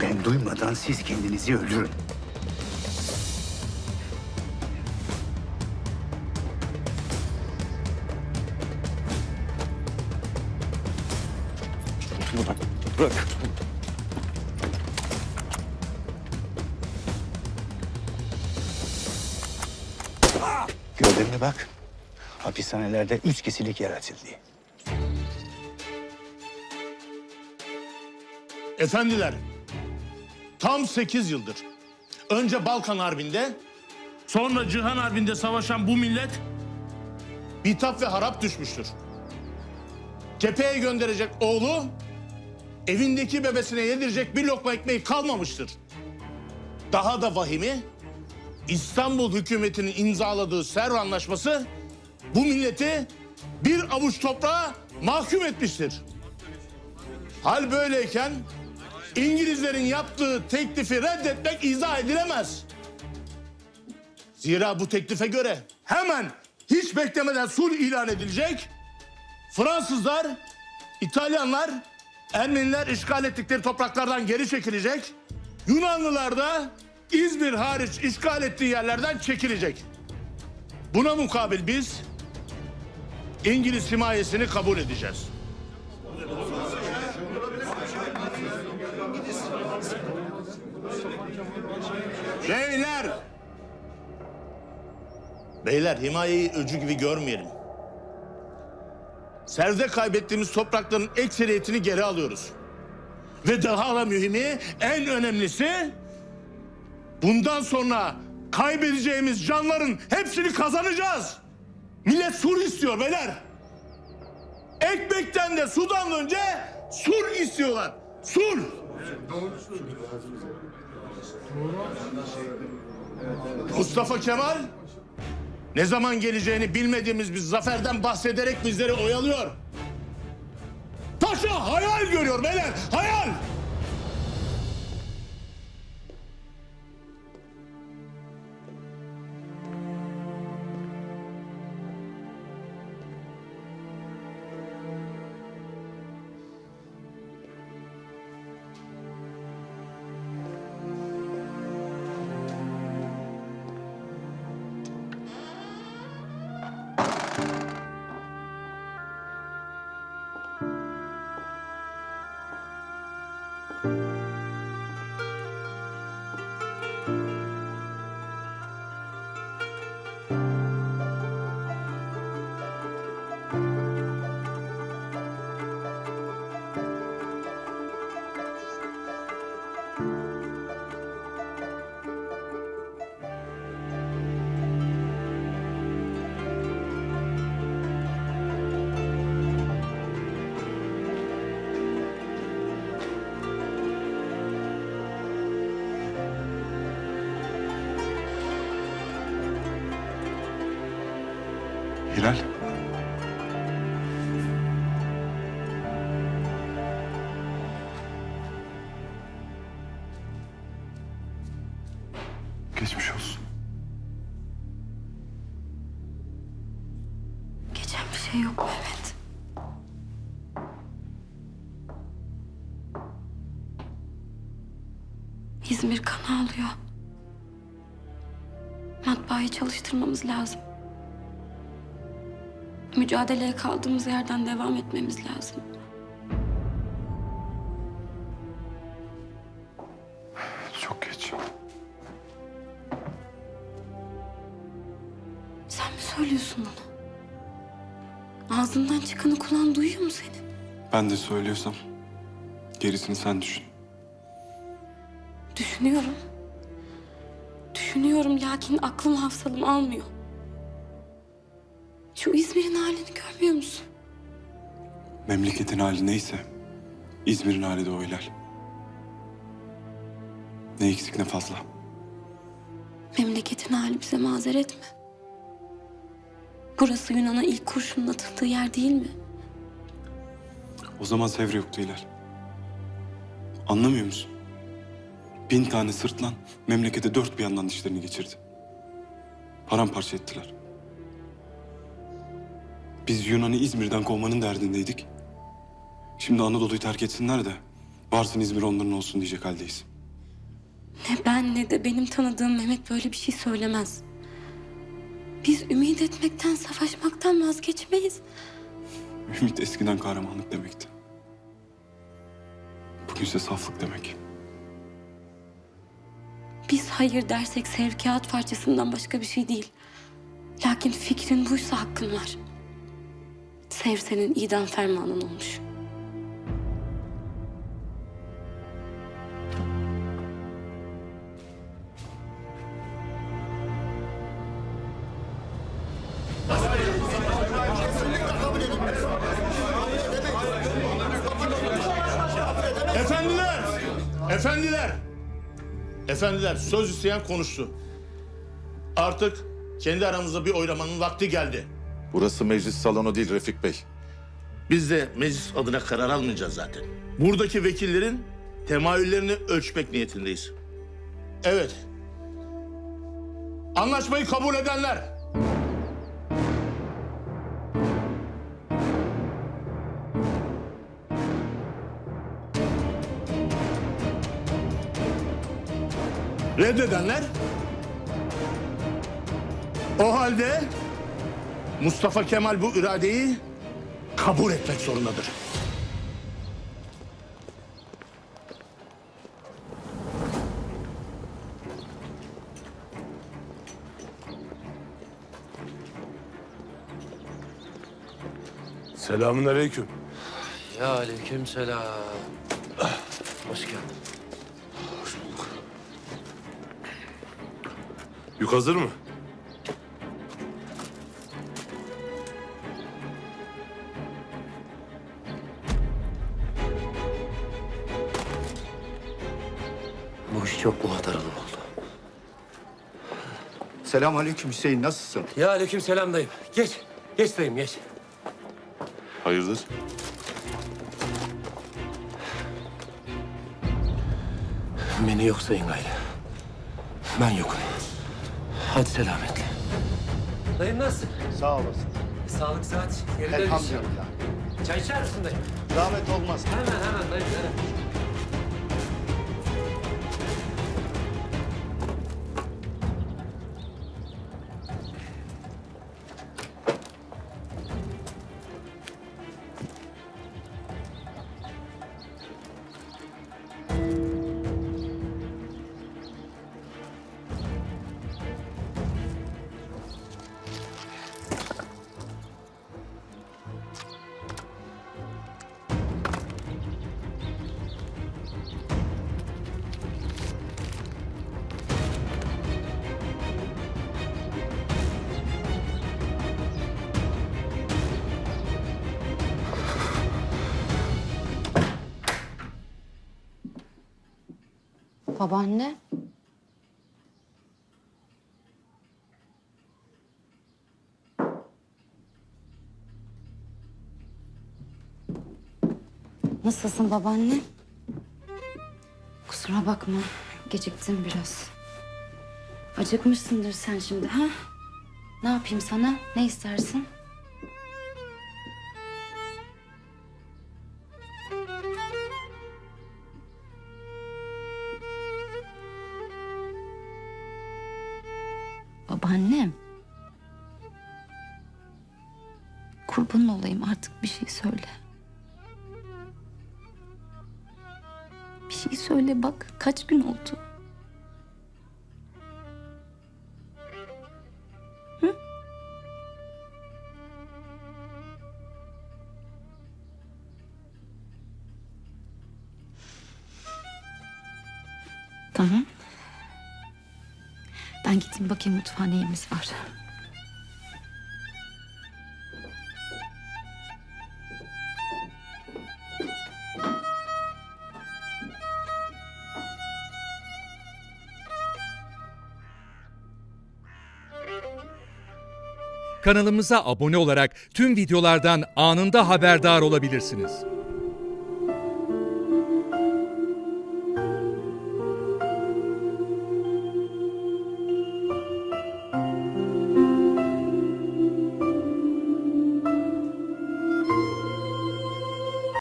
Ben duymadan siz kendinizi öldürün. Bırak. Gördün mü bak. Hapishanelerde üç kişilik yer açıldı. Efendiler, tam sekiz yıldır önce Balkan Harbi'nde, sonra Cihan Harbi'nde savaşan bu millet bitap ve harap düşmüştür. Cepheye gönderecek oğlu, evindeki bebesine yedirecek bir lokma ekmeği kalmamıştır. Daha da vahimi, İstanbul hükümetinin imzaladığı Serv Anlaşması bu milleti bir avuç toprağa mahkum etmiştir. Hal böyleyken İngilizlerin yaptığı teklifi reddetmek izah edilemez. Zira bu teklife göre hemen hiç beklemeden sulh ilan edilecek. Fransızlar, İtalyanlar, Ermeniler işgal ettikleri topraklardan geri çekilecek. Yunanlılar da İzmir hariç işgal ettiği yerlerden çekilecek. Buna mukabil biz İngiliz himayesini kabul edeceğiz. Beyler! Beyler himayeyi öcü gibi görmeyelim. Serde kaybettiğimiz toprakların ekseriyetini geri alıyoruz. Ve daha da mühimi, en önemlisi... Bundan sonra kaybedeceğimiz canların hepsini kazanacağız. Millet sur istiyor beyler. Ekmekten de sudan önce sur istiyorlar. Sur. Mustafa Kemal ne zaman geleceğini bilmediğimiz bir zaferden bahsederek bizleri oyalıyor. Paşa hayal görüyor beyler, hayal. Şey yok Mehmet. İzmir kan ağlıyor. Matbaayı çalıştırmamız lazım. Mücadeleye kaldığımız yerden devam etmemiz lazım. Çok geç. Sen mi söylüyorsun onu? Ağzından çıkanı kulağın duyuyor mu senin? Ben de söylüyorsam gerisini sen düşün. Düşünüyorum. Düşünüyorum lakin aklım hafsalım almıyor. Şu İzmir'in halini görmüyor musun? Memleketin hali neyse İzmir'in hali de o Hilal. Ne eksik ne fazla. Memleketin hali bize mazeret mi? Burası Yunan'a ilk kurşunun atıldığı yer değil mi? O zaman Sevre yoktu Hilal. Anlamıyor musun? Bin tane sırtlan memlekete dört bir yandan dişlerini geçirdi. Paramparça ettiler. Biz Yunan'ı İzmir'den kovmanın derdindeydik. Şimdi Anadolu'yu terk etsinler de Varsın İzmir onların olsun diyecek haldeyiz. Ne ben ne de benim tanıdığım Mehmet böyle bir şey söylemez. Biz ümit etmekten, savaşmaktan vazgeçmeyiz. Ümit eskiden kahramanlık demekti. Bugünse saflık demek. Biz hayır dersek sevkiyat parçasından başka bir şey değil. Lakin fikrin buysa hakkın var. Sev senin idam fermanın olmuş. Efendiler! Efendiler! Efendiler söz isteyen konuştu. Artık kendi aramızda bir oylamanın vakti geldi. Burası meclis salonu değil Refik Bey. Biz de meclis adına karar almayacağız zaten. Buradaki vekillerin temayüllerini ölçmek niyetindeyiz. Evet. Anlaşmayı kabul edenler. Reddedenler. O halde Mustafa Kemal bu iradeyi kabul etmek zorundadır. Selamun aleyküm. Ya aleyküm selam. Hoş geldin. Yük hazır mı? Bu iş çok muhataralı oldu. Selamünaleyküm Hüseyin nasılsın? Ya aleyküm selam dayım. Geç. Geç dayım geç. Hayırdır? Beni yok sayın gayrı. Ben yokum. Hadi selametle. Dayım nasılsın? Sağ olasın. Sağlık saat. Yerinde Elhamdülillah. Çay içer misin dayım? Zahmet olmaz. Hemen hemen dayım. Hemen. Babaanne. Nasılsın babaanne? Kusura bakma. Geciktim biraz. Acıkmışsındır sen şimdi ha? Ne yapayım sana? Ne istersin? Babaannem. Kurban olayım artık bir şey söyle. Bir şey söyle bak kaç gün oldu. Bakayım mutfağa neyimiz var. Kanalımıza abone olarak tüm videolardan anında haberdar olabilirsiniz.